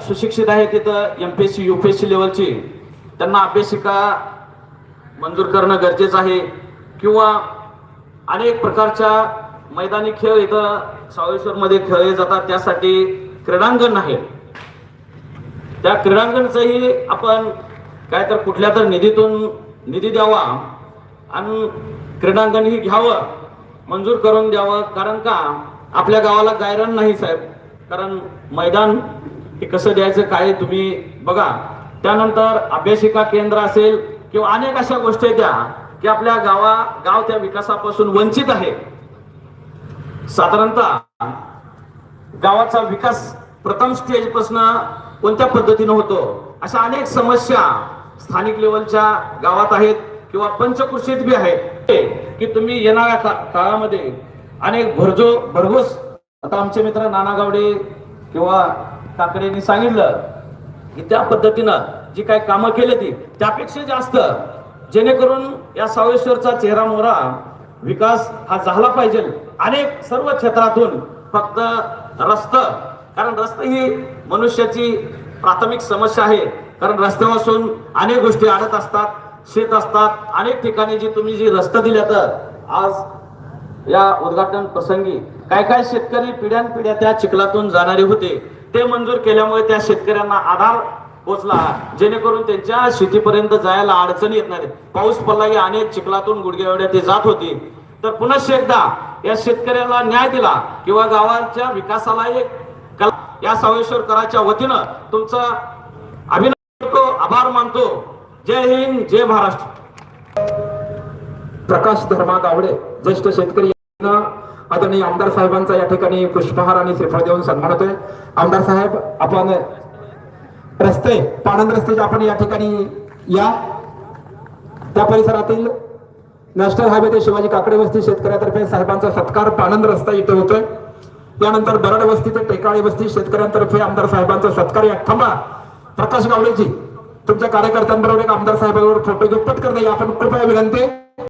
सुशिक्षित आहेत तिथं M P S C U P S C लेवलची त्यांना अभ्यासिका मंजूर करणं गरजेचं आहे. किंवा अनेक प्रकारच्या मैदानी खेळ इथं सावळेश्वरमध्ये खेळले जातात. त्यासाठी क्रीडांगण आहे. त्या क्रीडांगणचंही आपण काय तर कुठल्या तर निधीतून निधी द्यावा आणि क्रीडांगण ही घ्यावं मंजूर करून द्यावं. कारण का? आपल्या गावाला गायरन नाही साहेब. कारण मैदान हे कसं द्यायचं काय तुम्ही बघा. त्यानंतर अभ्यासिका केंद्र असेल किंवा अनेक अशा गोष्टी आहेत त्या की आपल्या गावा गाव त्या विकासापासून वंचित आहे. साधारणतः गावाचा विकास प्रथम स्टेजपासून कोणत्या पद्धतीनं होतो? अशा अनेक समस्या स्थानिक लेवलच्या गावात आहेत किंवा पंचकृषीत बी आहेत. की तुम्ही येणाऱ्या का- काळामध्ये अनेक भरजो भरघोस आता आमचे मित्र नाना गावडे किंवा काकडेंनी सांगितलं की त्या पद्धतीनं जी काही कामं केली ती त्यापेक्षा जास्त जेणेकरून या सावेश्वरचा चेहरा मोहरा विकास हा झाला पाहिजे. अनेक सर्व क्षेत्रातून फक्त रस्त कारण रस्ते ही मनुष्याची प्राथमिक समस्या आहे. कारण रस्त्यापासून अनेक गोष्टी अडत असतात शेत असतात. अनेक ठिकाणी जी तुम्ही जी रस्ता दिल्या तर आज या उद्घाटन प्रसंगी काय काय शेतकरी पिढ्यानपिढ्या त्या चिखलातून जाणारे होते ते मंजूर केल्यामुळे त्या शेतकऱ्यांना आधार पोचला जेणेकरून त्यांच्या शेतीपर्यंत जायला अडचणी येत नाही पाऊस पडला की अनेक चिखलातून गुडघ्या एवढ्या ते जात होती. तर पुन्हा एकदा या शेतकऱ्याला न्याय दिला किंवा गावाच्या विकासाला एक कला या सावळेश्वरकराच्या वतीनं तुमचा अभिनंदन करतो आभार मानतो. जय हिंद जय महाराष्ट्र. प्रकाश धर्मा गावडे ज्येष्ठ शेतकरी आदरणीय आमदार साहेबांचा या ठिकाणी पुष्पहार आणि श्रीफळ देऊन सन्मान होतोय. आमदार साहेब आपण रस्ते पाणंद रस्त्याचे आपण या ठिकाणी या त्या परिसरातील नॅशनल हायवे ते शिवाजी काकडे वस्ती शेतकऱ्यातर्फे साहेबांचा सत्कार पाणंद रस्ता इथे होतोय. त्यानंतर बरड वस्ती ते टेकाळी वस्ती शेतकऱ्यांतर्फे आमदार साहेबांचा सत्कार या थांबा. प्रकाश गावडेजी तुमच्या कार्यकर्त्यांबरोबर एक आमदार साहेबांबरोबर फोटो घेऊ पटकन नाही आपण कृपया विनंती.